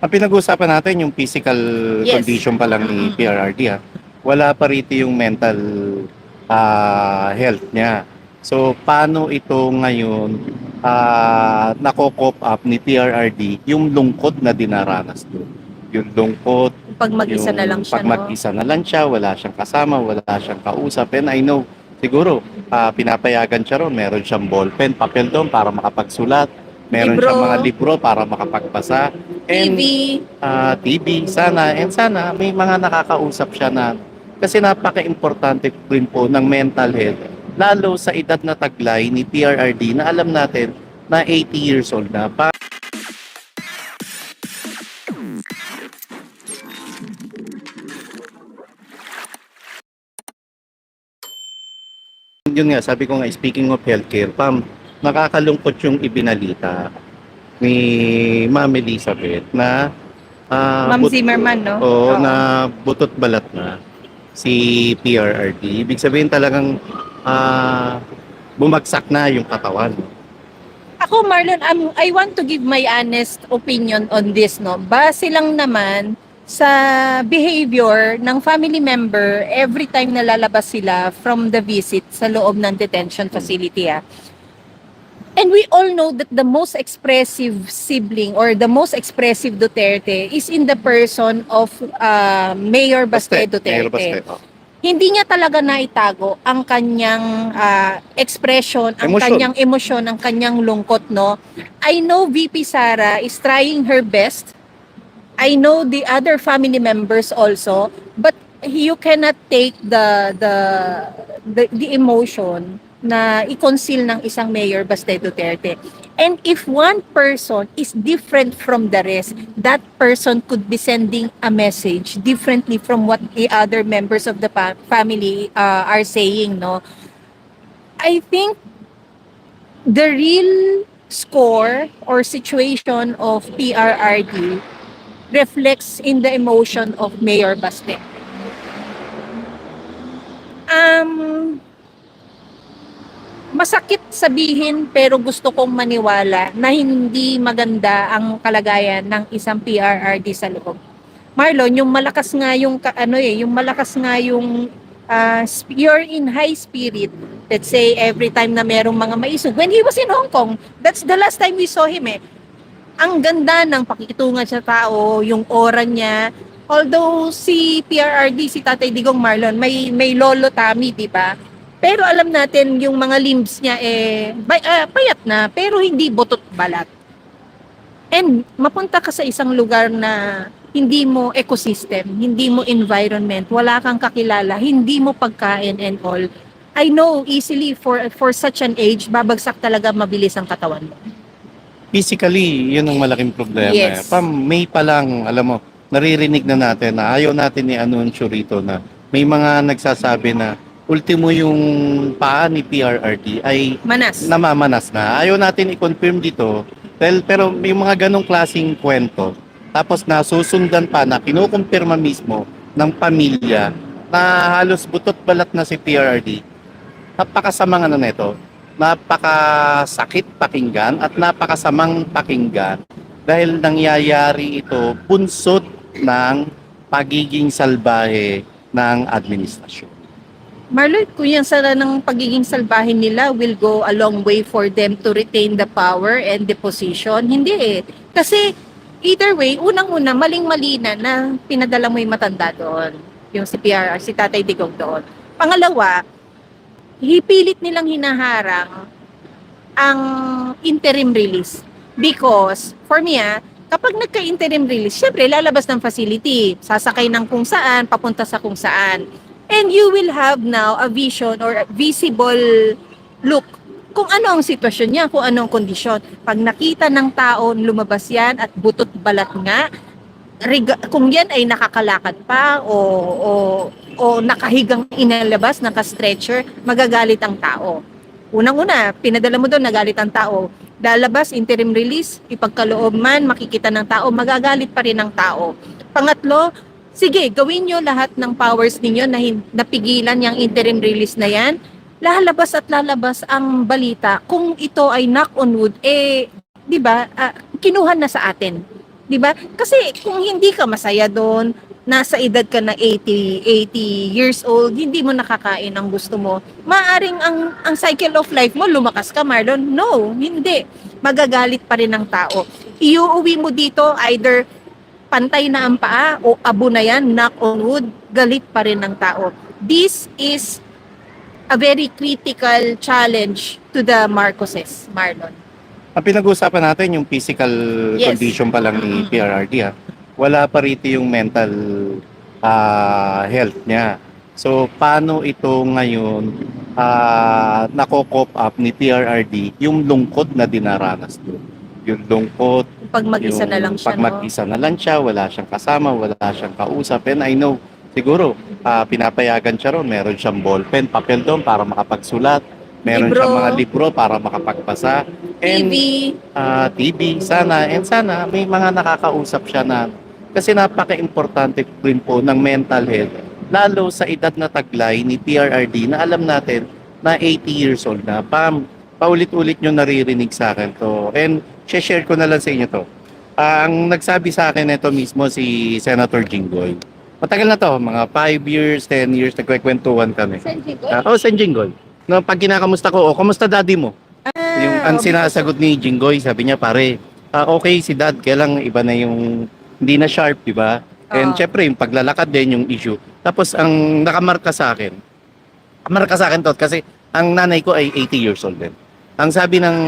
Ang pinag-uusapan natin yung physical Yes. condition pa lang ni. PRRD ha. Wala pa rito yung mental ah, health niya. So paano ito ngayon ah nako-cope up ni PRRD yung lungkot na dinaranas doon? Yung lungkot, Pag mag-isa yung na lang siya, pag no? mag-isa na lang siya, wala siyang kasama, wala siyang kausap. And I know, siguro, ah, pinapayagan siya ron. Meron siyang ballpen, papel doon para makapagsulat. Meron Libro. siyang mga libro para makapagbasa. And TV, ah, TV, sana. And sana, may mga nakakausap siya na kasi napaka-importante rin po ng mental health. Lalo sa edad na taglay ni PRRD na alam natin na 80 years old na. Pa yun nga, sabi ko nga, speaking of healthcare, Pam, nakakalungkot yung ibinalita ni Ma'am Elizabeth na ah, Ma'am Zimmerman, no? Oo, Oo. na butot balat na si PRRD. Ibig sabihin talagang ah, bumagsak na yung katawan. Ako, Marlon, um, I want to give my honest opinion on this, no? Base lang naman sa behavior ng family member every time na lalabas sila from the visit sa loob ng detention facility, ah. And we all know that the most expressive sibling or the most expressive Duterte is in the person of uh, Mayor Baste Duterte. Mayor Baste, oh. hindi niya talaga naitago ang kanyang ah, expression, ang Emosyon. kanyang emosyon, ang kanyang lungkot, no? I know VP Sara is trying her best. I know the other family members also, but you cannot take the the the, the emotion na i-conceal ng isang mayor Baste Duterte. And if one person is different from the rest, that person could be sending a message differently from what the other members of the family uh, are saying, no? I think the real score or situation of PRRD reflects in the emotion of Mayor Baste. Um, masakit sabihin pero gusto kong maniwala na hindi maganda ang kalagayan ng isang PRRD sa loob. Marlon, yung malakas nga yung ano eh, yung malakas nga yung uh, you're in high spirit. Let's say every time na merong mga maisog. When he was in Hong Kong, that's the last time we saw him eh. Ang ganda ng pakikitungan sa tao, yung aura niya. Although si PRRD, si Tatay Digong Marlon, may may lolo tummy, di ba? Pero alam natin yung mga limbs niya eh bay, ah, payat na pero hindi butot balat. And mapunta ka sa isang lugar na hindi mo ecosystem, hindi mo environment, wala kang kakilala, hindi mo pagkain and all. I know easily for for such an age babagsak talaga mabilis ang katawan mo. Physically, yun ang malaking problema. Yes. eh. Pam, May pa lang, alam mo, naririnig na natin na ayaw natin ni anunsyo rito na may mga nagsasabi na ultimo yung paa ni PRRD ay Manas. namamanas na. Ayaw natin i-confirm dito. Well, pero may mga ganong klaseng kwento. Tapos nasusundan pa na kinukumpirma mismo ng pamilya na halos butot balat na si PRRD. Napakasamang ano nito. Napakasakit pakinggan at napakasamang pakinggan dahil nangyayari ito punsod ng pagiging salbahe ng administrasyon. Marlon, kung yan sana ng pagiging salbahin nila will go a long way for them to retain the power and the position. Hindi eh. Kasi either way, unang-una, maling-mali na na pinadala mo yung matanda doon. Yung si PRR, si Tatay Digong doon. Pangalawa, hipilit nilang hinaharang ang interim release. Because, for me ah, kapag nagka-interim release, syempre lalabas ng facility, sasakay ng kung saan, papunta sa kung saan. And you will have now a vision or a visible look kung ano ang sitwasyon niya, kung ano ang kondisyon. Pag nakita ng tao, lumabas yan at butot balat nga, riga- kung yan ay nakakalakad pa o, o, o nakahigang inalabas, naka-stretcher, magagalit ang tao. Unang-una, pinadala mo doon, nagalit ang tao. Lalabas, interim release, ipagkaloob man, makikita ng tao, magagalit pa rin ang tao. Pangatlo, sige, gawin nyo lahat ng powers ninyo na napigilan yung interim release na yan. Lalabas at lalabas ang balita kung ito ay knock on wood, eh, di ba, ah, kinuha na sa atin 'Di ba? Kasi kung hindi ka masaya doon, nasa edad ka na 80, 80 years old, hindi mo nakakain ang gusto mo. Maaring ang ang cycle of life mo lumakas ka, Marlon. No, hindi. Magagalit pa rin ang tao. Iuuwi mo dito either pantay na ang paa o abo na yan, knock on wood, galit pa rin ng tao. This is a very critical challenge to the Marcoses, Marlon. Ang pinag-uusapan natin yung physical Yes. condition pa lang ni Mm. PRRD ha. Wala pa rito yung mental ah, health niya. So paano ito ngayon ah nako-cope up ni PRRD yung lungkot na dinaranas doon. Yung lungkot, Pag mag-isa na lang siya, pag no? mag-isa na lang siya, wala siyang kasama, wala siyang kausap. And I know, siguro, ah, pinapayagan siya ron. Meron siyang ballpen, papel doon para makapagsulat. Meron Libro. siyang mga libro para makapagbasa. And TV, ah, TV, sana, and sana may mga nakakausap siya na kasi napaka-importante rin po ng mental health lalo sa edad na taglay ni PRRD na alam natin na 80 years old na. Pam, paulit-ulit nyo naririnig sa akin to. And share ko na lang sa inyo to. Ang nagsabi sa akin ito mismo si Senator Jinggoy. Matagal na to, mga 5 years, 10 years, nagkwekwentuhan kami. Ah, oh, Sen Jinggoy. No, pag kinakamusta ko, oh, kamusta daddy mo? Ah, Yung ang sinasagot ni Jinggoy, sabi niya, pare, ah, okay si dad, kaya lang iba na yung hindi na sharp, di ba? And Oo. syempre, yung paglalakad din yung issue. Tapos ang nakamarka sa akin, marka sa akin to kasi ang nanay ko ay 80 years old din. Ang sabi ng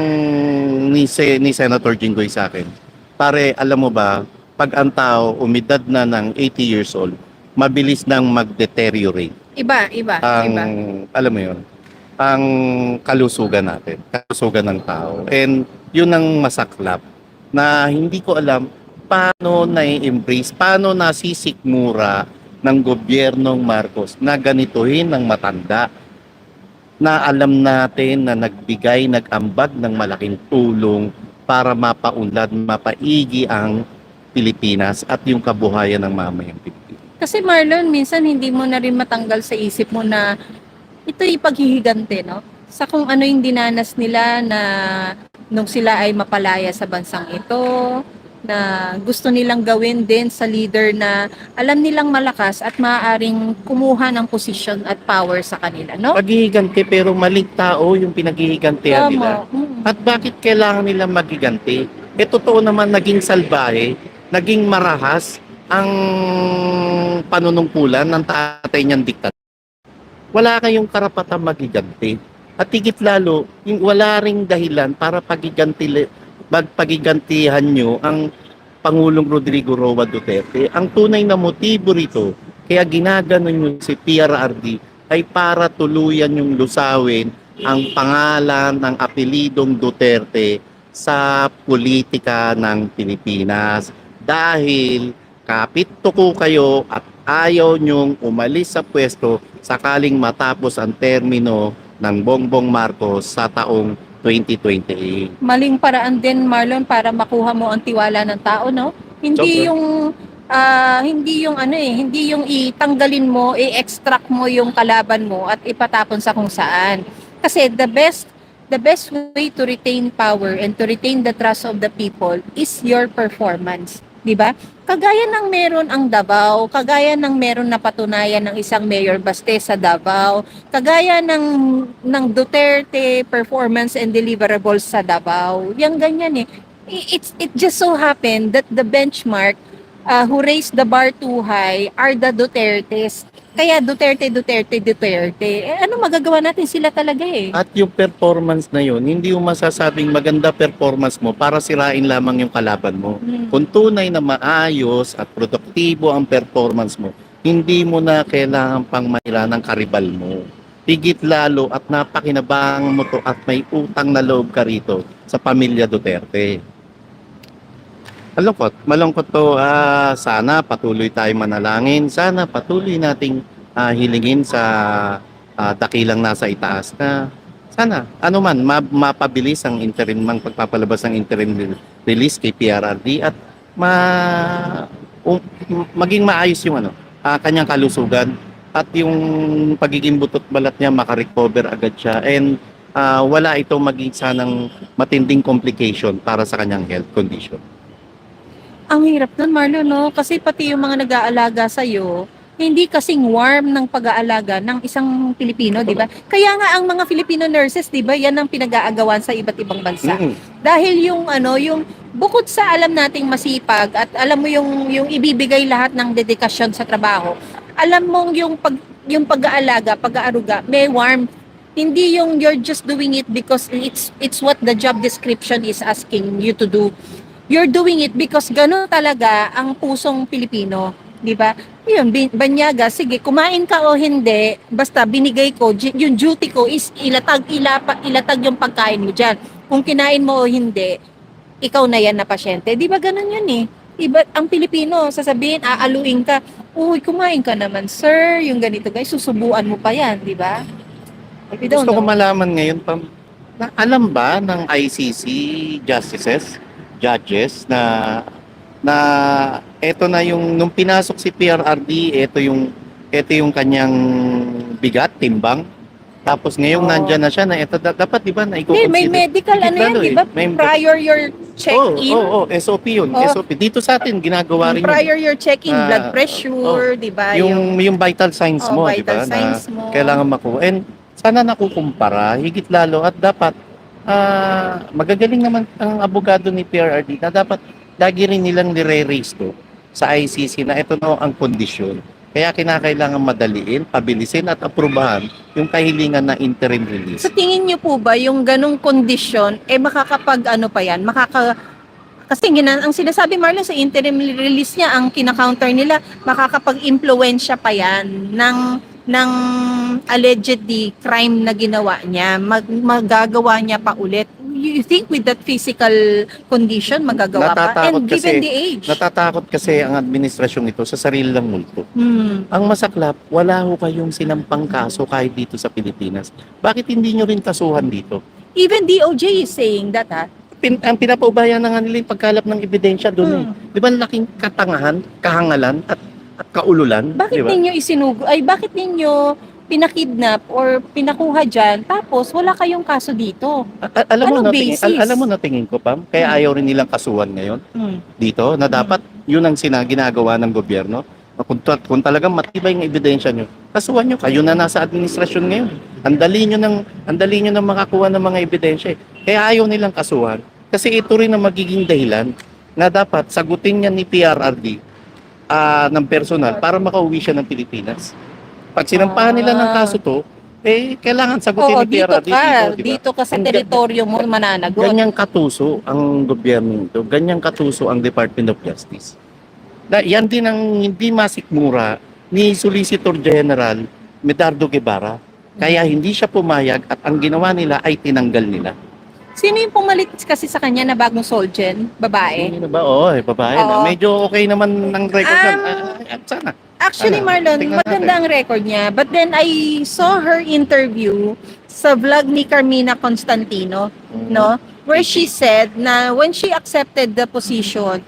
ni, ni Senator Jinggoy sa akin, pare, alam mo ba, pag ang tao umidad na ng 80 years old, mabilis nang mag-deteriorate. Iba, iba, ang iba. alam mo yun? Ang kalusugan natin kalusugan ng tao. And yun ang masaklap na hindi ko alam paano na-embrace paano nasisikmura ng gobyernong Marcos na ganituhin ng matanda na alam natin na nagbigay, nag-ambag ng malaking tulong para mapaunlad, mapaigi ang Pilipinas at yung kabuhayan ng mamayang Pilipinas. Kasi Marlon, minsan hindi mo na rin matanggal sa isip mo na ito'y paghihigante, no? Sa kung ano yung dinanas nila na nung sila ay mapalaya sa bansang ito, na gusto nilang gawin din sa leader na alam nilang malakas at maaaring kumuha ng posisyon at power sa kanila, no? Paghihiganti pero maling tao yung pinaghihigantihan nila. Mm. At bakit kailangan nila maghiganti? Eh totoo naman naging salbahe, naging marahas ang panunungkulan ng tatay niyang diktator. Wala kayong karapatang maghiganti. At higit lalo, yung wala ring dahilan para pagiganti, magpagigantihan nyo ang Pangulong Rodrigo Roa Duterte. Ang tunay na motibo rito, kaya ginaganon nyo si PRRD ay para tuluyan yung lusawin ang pangalan ng apelidong Duterte sa politika ng Pilipinas. Dahil kapit tuko kayo at ayaw nyong umalis sa pwesto sakaling matapos ang termino ng Bongbong Marcos sa taong 2028. maling paraan din Marlon para makuha mo ang tiwala ng tao no Sobra. hindi yung ah, hindi yung ano eh hindi yung itanggalin mo i-extract mo yung kalaban mo at ipatapon sa kung saan kasi the best the best way to retain power and to retain the trust of the people is your performance di ba kagaya ng meron ang Davao kagaya ng meron na patunayan ng isang mayor Baste sa Davao kagaya ng ng Duterte performance and deliverables sa Davao. Yang ganyan eh. It's it just so happened that the benchmark uh, who raised the bar too high are the Dutertes. Kaya Duterte, Duterte, Duterte. Eh, ano magagawa natin sila talaga eh. At yung performance na yun, hindi yung masasabing maganda performance mo para sirain lamang yung kalaban mo. Hmm. Kung tunay na maayos at produktibo ang performance mo, hindi mo na kailangan pang mahira ng karibal mo. Higit lalo at napakinabangan mo to at may utang na loob ka rito sa pamilya Duterte. Malungkot. Malungkot to. Ah, sana patuloy tayo manalangin. Sana patuloy nating ah, hilingin sa ah, dakilang nasa itaas na sana ano man ma- mapabilis ang interim mang pagpapalabas ng interim re- release kay PRRD at ma um, maging maayos yung ano ah, kanyang kalusugan at yung pagiging butot balat niya makarecover agad siya and ah, wala ito maging sanang matinding complication para sa kanyang health condition. Ang hirap nun, Marlo, no? Kasi pati yung mga nag-aalaga sa'yo, hindi kasing warm ng pag-aalaga ng isang Pilipino, di ba? Kaya nga ang mga Filipino nurses, di ba, yan ang pinag-aagawan sa iba't ibang bansa. Mm-mm. Dahil yung ano, yung bukod sa alam nating masipag at alam mo yung yung ibibigay lahat ng dedikasyon sa trabaho, alam mong yung pag yung pag-aalaga, pag-aaruga, may warm. Hindi yung you're just doing it because it's it's what the job description is asking you to do. You're doing it because gano'n talaga ang pusong Pilipino, di ba? Yun, banyaga, sige, kumain ka o hindi, basta binigay ko, yung duty ko is ilatag, ilapa, ilatag yung pagkain mo dyan. Kung kinain mo o hindi, ikaw na yan na pasyente. Di ba ganun yun eh? Iba, ang Pilipino, sasabihin, aaluin ka, uy, kumain ka naman, sir, yung ganito guys, susubuan mo pa yan, di ba? Gusto ko know. malaman ngayon, Pam, na alam ba ng ICC justices, judges, na na eto na yung nung pinasok si PRRD, eto yung eto yung kanyang bigat, timbang. Tapos ngayong Oo. nandyan na siya na eto da- dapat di ba na Hindi, may medical ano yan, di eh. ba? May- Prior your check-in, Oo, oh, SOP yun. Oh. SOP. Dito sa atin, ginagawa rin yun. prior your check-in, blood pressure, di ba? Yung, yung vital signs oh, mo, di ba? Na signs mo. kailangan makuha. And sana nakukumpara, higit lalo at dapat ah magagaling naman ang abogado ni PRRD na dapat lagi rin nilang nire-raise to sa ICC na ito na ang kondisyon. Kaya kinakailangan madaliin, pabilisin at aprubahan yung kahilingan na interim release. Sa tingin niyo po ba yung ganong kondisyon eh makakapag ano pa yan, makaka kasi ginan, ang sinasabi Marlon sa interim release niya ang kina-counter nila makakapag-impluwensya pa yan ng ng allegedly crime na ginawa niya mag, magagawa niya pa ulit you think with that physical condition magagawa pa Natatakot and given kasi- the age Natatakot kasi ang administrasyong ito sa sarili lang multo. hmm. Ang masaklap, wala ho kayong sinampang kaso kahit dito sa Pilipinas. Bakit hindi nyo rin kasuhan dito? even DOJ is saying that ha Pin, ang pinapaubayan na nga nila yung pagkalap ng ebidensya doon eh. Hmm. Di ba laking katangahan, kahangalan, at, at kaululan? Bakit di ba? ninyo isinugo, ay bakit ninyo pinakidnap or pinakuha dyan, tapos wala kayong kaso dito? A- alam mo Anong na tingin, basis? al- alam mo na tingin ko Pam, kaya Hmm. ayaw rin nilang kasuhan ngayon Hmm. dito na dapat yun ang sina, ginagawa ng gobyerno. Na Kung, ta- kung talagang matibay ang ebidensya nyo, kasuhan nyo, kayo na nasa administrasyon ngayon. Ang dali nyo ng, ang dali nyo ng makakuha ng mga ebidensya. eh. Kaya ayaw nilang kasuhan. Kasi ito rin ang magiging dahilan na dapat sagutin niya ni PRRD ah, ng personal para makauwi siya ng Pilipinas. Pag sinampahan nila ng kaso to, eh, kailangan sagutin Oo, ni dito ka, dito, di ba? dito ka sa Ang- teritoryo mo mananagot. Ganyang katuso ang gobyerno nito, ganyang katuso ang Department of Justice. Na, yan din ang hindi masikmura ni Solicitor General Medardo Guevara. Kaya hindi siya pumayag at ang ginawa nila ay tinanggal nila. Sino yung pumalit kasi sa kanya na bagong soldier, babae? Ano ba? Oo, eh, babae na. Oo. Medyo okay naman ng record. Um, Ah, ah, sana. Actually, Ano? Marlon, Tingnan maganda ang record niya. But then I saw her interview sa vlog ni Carmina Constantino. no where she said na when she accepted the position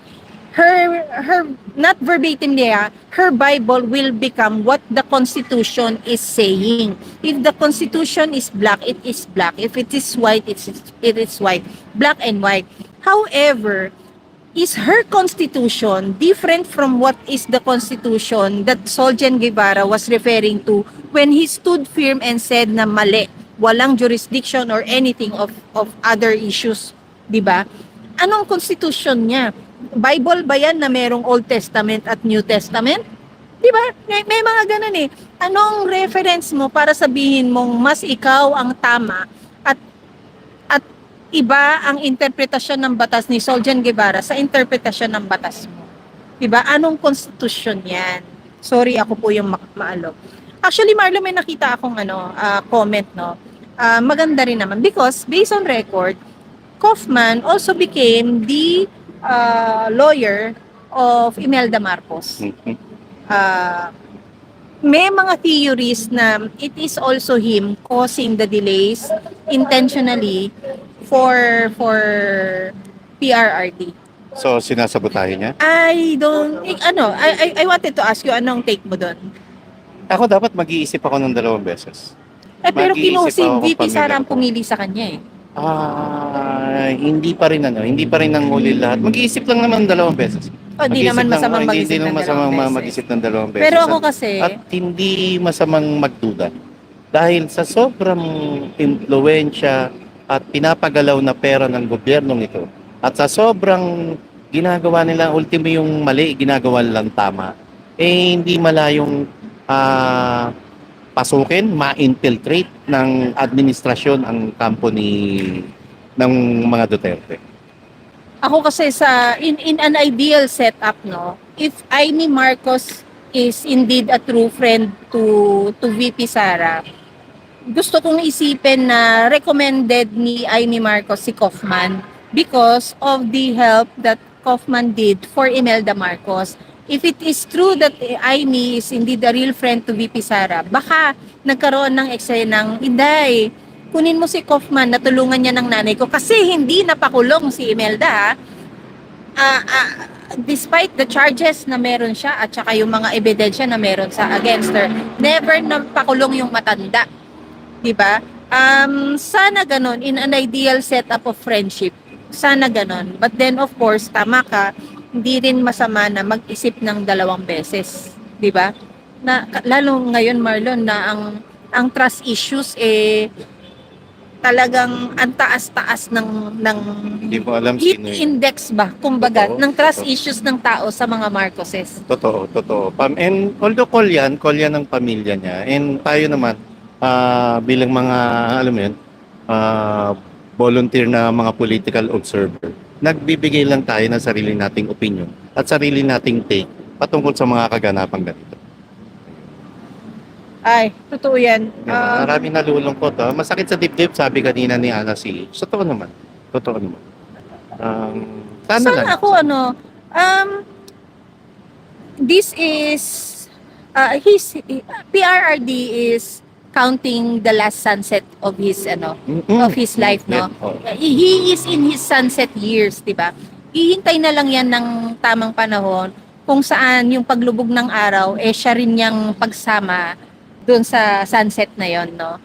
her her not verbatim niya her bible will become what the constitution is saying if the constitution is black it is black if it is white it's it is white black and white however is her constitution different from what is the constitution that Soljan Guevara was referring to when he stood firm and said na mali walang jurisdiction or anything of of other issues, 'di ba? Anong constitution niya? Bible ba yan na merong Old Testament at New Testament? 'Di ba? May, may mga ganun eh. Anong reference mo para sabihin mong mas ikaw ang tama at at iba ang interpretasyon ng batas ni Soljan Guevara sa interpretasyon ng batas mo? 'Di ba? Anong constitution 'yan? Sorry, ako po yung ma- maalo. Actually, Marlo, may nakita akong ano, ah, comment, no? Ah, maganda rin naman because based on record, Kaufman also became the ah, lawyer of Imelda Marcos. Mhm. Ah, may mga theories na it is also him causing the delays intentionally for for PRRD. So, sinasabotahin niya? I don't eh, ano, I, I I wanted to ask you anong take mo doon? Ako dapat mag-iisip ako ng dalawang beses. Eh, pero Mag-iisip kinusi, ako kung VP Sara ang pamilya ko. pumili sa kanya eh. Ah, hindi pa rin ano, hindi pa rin nanghuli lahat. Mag-iisip lang naman dalawang beses. O, di Mag-isip naman ng- masamang hindi- mag-isip Hindi ng dalawang beses. mag-isip ng dalawang beses. Pero ako At- kasi, At hindi masamang magduda. Dahil sa sobrang impluensya at pinapagalaw na pera ng gobyernong ito at sa sobrang ginagawa nila ultimo yung mali, ginagawa nilang tama, eh hindi malayong ah, pasukin, ma-infiltrate ng administrasyon ang kampo ni ng mga Duterte. ako kasi sa, in, in an ideal setup, no, if Amy Marcos is indeed a true friend to, to VP Sara, gusto kong isipin na recommended ni Amy Marcos si Kaufman because of the help that Kaufman did for Imelda Marcos. If it is true that Amy is indeed a real friend to VP Sara, baka nagkaroon ng eksenang, Inday, kunin mo si Kaufman, natulungan niya ng nanay ko kasi hindi napakulong si Imelda. Ah, ah, despite the charges na meron siya at saka yung mga ebidensya na meron sa against her, never napakulong yung matanda. 'Di ba? Um, sana ganon in an ideal setup of friendship. Sana ganon. But then of course, tama ka, hindi rin masama na mag-isip ng dalawang beses, 'di ba? Na lalo ngayon Marlon na ang ang trust issues eh talagang ang taas-taas ng ng Hindi mo alam heat sino yun. index ba kumbaga Totoo. ng trust Totoo. issues ng tao sa mga Marcoses. Totoo, totoo. Pam and although call yan, call yan ng pamilya niya. And tayo naman, ah, bilang mga, alam mo yun, ah, volunteer na mga political observer, nagbibigay lang tayo ng sarili nating opinion at sarili nating take patungkol sa mga kaganapang ganito. Ay, totoo yan. Diba? Um, Marami nalulungkot. ah. Masakit sa dibdib, sabi kanina ni Ana si. Totoo naman. Totoo naman. Um, sana, sana lang. ako ano, um, this is, uh, his, PRRD is counting the last sunset of his, ano, Mm-mm. of his life, no? Yeah, oh. He is in his sunset years, di ba? Ihintay na lang yan ng tamang panahon kung saan yung paglubog ng araw, eh siya rin yung pagsama doon sa sunset na yon no?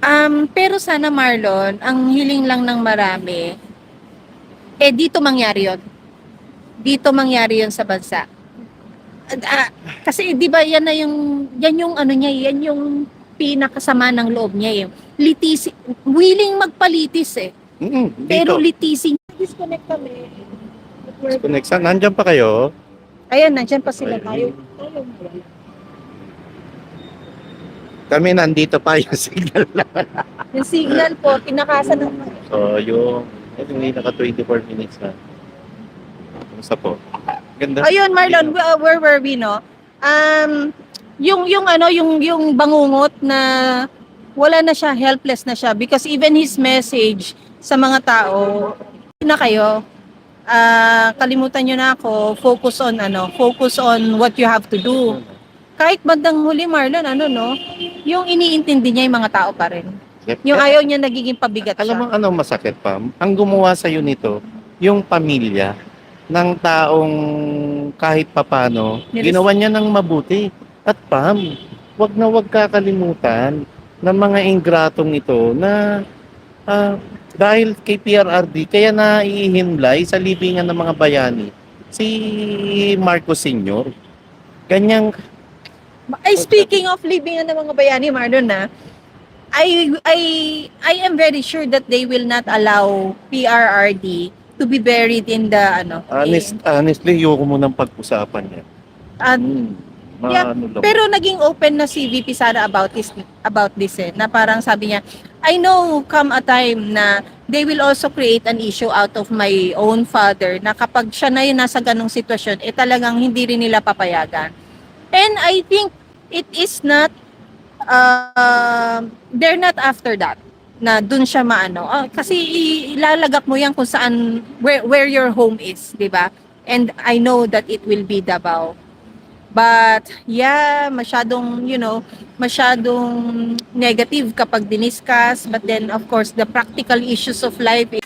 Um, pero sana Marlon, ang hiling lang ng marami, eh dito mangyari yon Dito mangyari yon sa bansa. Ah, kasi di ba yan na yung, yan yung ano niya, yan yung pinakasama ng loob niya eh. Litisi, willing magpalitis eh. Dito. Pero litising. Disconnect kami. Connect. Saan? Nandyan pa kayo? Ayan, nandyan pa sila Ayun. tayo. Kami nandito pa yung signal lang. Yung signal po, kinakasa ng So, yung, yung naka 24 minutes na. Kumusta po? Ganda. Ayun, Marlon, wh- where were we, no? Um, yung, yung ano, yung, yung bangungot na wala na siya, helpless na siya because even his message sa mga tao, na kayo, ah kalimutan nyo na ako, focus on ano, focus on what you have to do. Kahit bandang huli, Marlon, ano, no? Yung iniintindi niya yung mga tao pa rin. Yung Eh, ayaw niya nagiging pabigat Alam mo siya. ano masakit pa? Ang gumawa sa nito, yung pamilya ng taong kahit papano, Nilis- ginawa niya ng mabuti. At Pam, wag na wag kakalimutan ng mga ingratong ito na ah, dahil kay PRRD, kaya na ihimlay sa libingan ng mga bayani si Marcos Sr. Ganyang Ay, speaking of living ng mga bayani, Marlon, na, I, I, I am very sure that they will not allow PRRD to be buried in the, ano, honest, in- honestly, yoko mo nang pag-usapan yan. at- Hmm, Yeah, lang. pero naging open na si VP Sara about this, about this, eh, na parang sabi niya, I know come a time na they will also create an issue out of my own father na kapag siya na yung nasa ganong sitwasyon, eh talagang hindi rin nila papayagan. And I think it is not, uh, they're not after that na dun siya maano. Ah, kasi ilalagak mo yan kung saan, where, where your home is, di ba? And I know that it will be Davao. But, yeah, masyadong, you know, masyadong negative kapag diniscuss. But then, of course, the practical issues of life